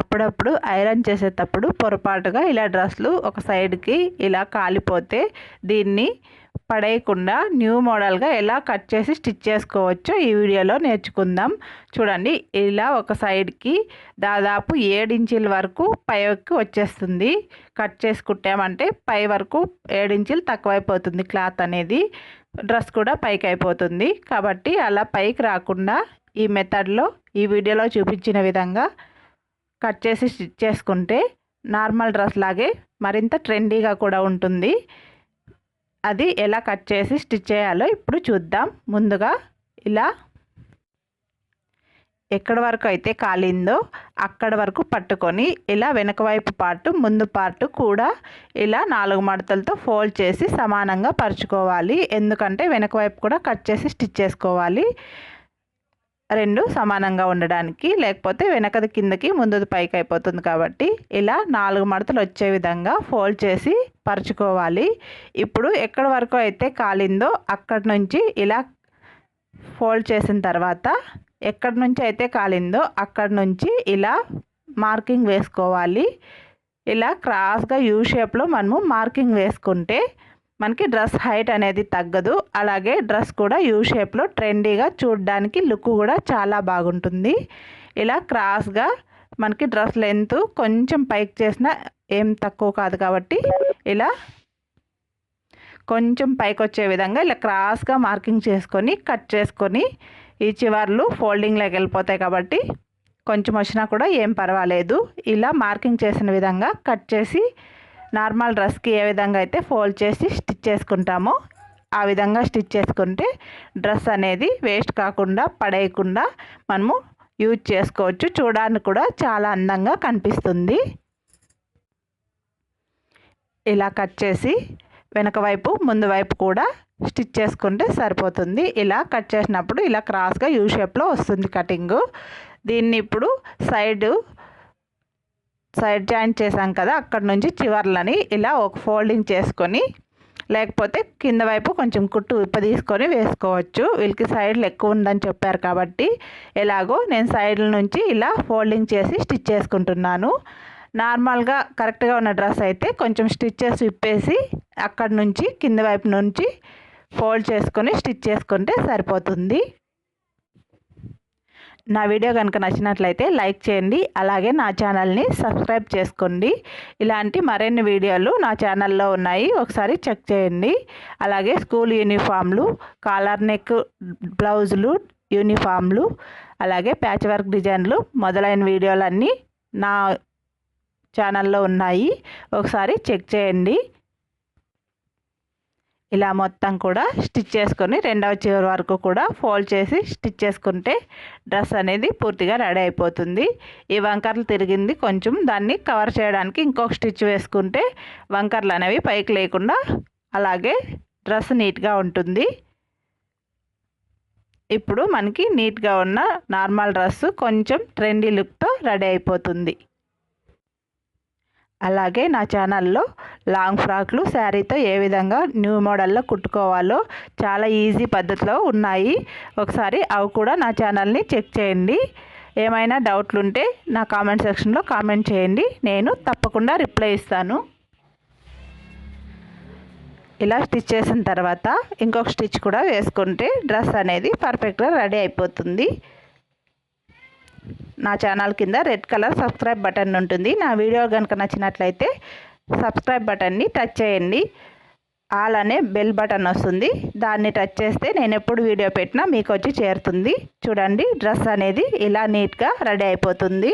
అప్పుడప్పుడు ఐరన్ చేసేటప్పుడు పొరపాటుగా ఇలా డ్రెస్సులు ఒక సైడ్కి ఇలా కాలిపోతే దీన్ని పడేయకుండా న్యూ మోడల్గా ఎలా కట్ చేసి స్టిచ్ చేసుకోవచ్చో ఈ వీడియోలో నేర్చుకుందాం. చూడండి ఇలా ఒక సైడ్కి దాదాపు ఏడించీల వరకు పైకి వచ్చేస్తుంది. కట్ చేసి కుట్టామంటే పై వరకు ఏడించీలు తక్కువైపోతుంది క్లాత్ అనేది. డ్రెస్ కూడా పైకి అయిపోతుంది. కాబట్టి అలా పైకి రాకుండా ఈ మెథడ్లో ఈ వీడియోలో చూపించిన విధంగా కట్ చేసి స్టిచ్ చేసుకుంటే నార్మల్ డ్రెస్ లాగే మరింత ట్రెండీగా కూడా ఉంటుంది. అది ఎలా కట్ చేసి స్టిచ్ చేయాలో ఇప్పుడు చూద్దాం. ముందుగా ఇలా ఎక్కడ వరకు అయితే కాలిందో అక్కడ వరకు పట్టుకొని ఇలా వెనక వైపు పార్ట్ ముందు పార్ట్ కూడా ఇలా నాలుగు మడతలతో ఫోల్డ్ చేసి సమానంగా పరుచుకోవాలి. ఎందుకంటే వెనక వైపు కూడా కట్ చేసి స్టిచ్ చేసుకోవాలి. రెండు సమానంగా ఉండడానికి లేకపోతే వెనకది కిందకి ముందుది పైకి అయిపోతుంది కాబట్టి ఇలా నాలుగు మడతలు వచ్చే విధంగా ఫోల్డ్ చేసి పరుచుకోవాలి. ఇప్పుడు ఎక్కడి వరకు అయితే కాలిందో అక్కడి నుంచి ఇలా ఫోల్డ్ చేసిన తర్వాత ఎక్కడి నుంచి అయితే కాలిందో అక్కడి నుంచి ఇలా మార్కింగ్ వేసుకోవాలి. ఇలా క్రాస్గా యూ షేప్లో మనము మార్కింగ్ వేసుకుంటే మనకి డ్రెస్ హైట్ అనేది తగ్గదు. అలాగే డ్రెస్ కూడా యూ షేప్లో ట్రెండీగా చూడడానికి లుక్ కూడా చాలా బాగుంటుంది. ఇలా క్రాస్గా మనకి డ్రెస్ లెంత్ కొంచెం పైకి చేసిన ఏం తక్కువ కాదు కాబట్టి ఇలా కొంచెం పైకి వచ్చే విధంగా ఇలా క్రాస్గా మార్కింగ్ చేసుకొని కట్ చేసుకొని ఈ చివర్లు ఫోల్డింగ్లోకి వెళ్ళిపోతాయి కాబట్టి కొంచెం వచ్చినా కూడా ఏం పర్వాలేదు. ఇలా మార్కింగ్ చేసిన విధంగా కట్ చేసి నార్మల్ డ్రెస్కి ఏ విధంగా అయితే ఫోల్డ్ చేసి స్టిచ్ చేసుకుంటామో ఆ విధంగా స్టిచ్ చేసుకుంటే డ్రెస్ అనేది వేస్ట్ కాకుండా పడేయకుండా మనము యూజ్ చేసుకోవచ్చు. చూడడానికి కూడా చాలా అందంగా కనిపిస్తుంది. ఇలా కట్ చేసి వెనక వైపు ముందు వైపు కూడా స్టిచ్ చేసుకుంటే సరిపోతుంది. ఇలా కట్ చేసినప్పుడు ఇలా క్రాస్గా యూ షేప్లో వస్తుంది కటింగు. దీన్ని ఇప్పుడు సైడ్ సైడ్ జాయింట్ చేసాం కదా అక్కడ నుంచి చివర్లని ఇలా ఒక ఫోల్డింగ్ చేసుకొని లేకపోతే కింద వైపు కొంచెం కుట్టు ఉప్ప తీసుకొని వేసుకోవచ్చు. వీళ్ళకి సైడ్లు ఎక్కువ ఉందని చెప్పారు కాబట్టి ఎలాగో నేను సైడ్ల నుంచి ఇలా ఫోల్డింగ్ చేసి స్టిచ్ చేసుకుంటున్నాను. నార్మల్గా కరెక్ట్గా ఉన్న డ్రెస్ అయితే కొంచెం స్టిచ్చెస్ విప్పేసి అక్కడ నుంచి కింద వైపు నుంచి ఫోల్డ్ చేసుకొని స్టిచ్ చేసుకుంటే సరిపోతుంది. నా వీడియో కనుక నచ్చినట్లయితే లైక్ చేయండి అలాగే నా ఛానల్ని సబ్స్క్రైబ్ చేసుకోండి. ఇలాంటి మరిన్ని వీడియోలు నా ఛానల్లో ఉన్నాయి ఒకసారి చెక్ చేయండి. అలాగే స్కూల్ యూనిఫామ్లు కాలర్ నెక్ బ్లౌజులు యూనిఫామ్లు అలాగే ప్యాచ్ వర్క్ డిజైన్లు మొదలైన వీడియోలన్నీ నా ఛానల్లో ఉన్నాయి. ఒకసారి చెక్ చేయండి. ఇలా మొత్తం కూడా స్టిచ్ చేసుకొని రెండవ చివరి వరకు కూడా ఫోల్డ్ చేసి స్టిచ్ చేసుకుంటే డ్రెస్ అనేది పూర్తిగా రెడీ అయిపోతుంది. ఈ వంకర్లు తిరిగింది కొంచెం దాన్ని కవర్ చేయడానికి ఇంకొక స్టిచ్ వేసుకుంటే వంకర్లు అనేవి పైకి లేకుండా అలాగే డ్రెస్ నీట్గా ఉంటుంది. ఇప్పుడు మనకి నీట్గా ఉన్న నార్మల్ డ్రెస్ కొంచెం ట్రెండీ లుక్తో రెడీ అయిపోతుంది. అలాగే నా ఛానల్లో లాంగ్ ఫ్రాక్లు శారీతో ఏ విధంగా న్యూ మోడల్లో కుట్టుకోవాలో చాలా ఈజీ పద్ధతిలో ఉన్నాయి. ఒకసారి అవి కూడా నా ఛానల్ని చెక్ చేయండి. ఏమైనా డౌట్లు ఉంటే నా కామెంట్ సెక్షన్లో కామెంట్ చేయండి. నేను తప్పకుండా రిప్లై ఇస్తాను. ఇలా స్టిచ్ చేసిన తర్వాత ఇంకొక స్టిచ్ కూడా వేసుకుంటే డ్రెస్ అనేది పర్ఫెక్ట్గా రెడీ అయిపోతుంది. నా ఛానల్ కింద రెడ్ కలర్ సబ్స్క్రైబ్ బటన్ ఉంటుంది. నా వీడియో కనుక నచ్చినట్లయితే సబ్స్క్రైబ్ బటన్ని టచ్ చేయండి. ఆల్ అనే బెల్ బటన్ వస్తుంది. దాన్ని టచ్ చేస్తే నేను ఎప్పుడు వీడియో పెట్టినా మీకు వచ్చి చేరుతుంది. చూడండి డ్రెస్ అనేది ఇలా నీట్గా రెడీ అయిపోతుంది.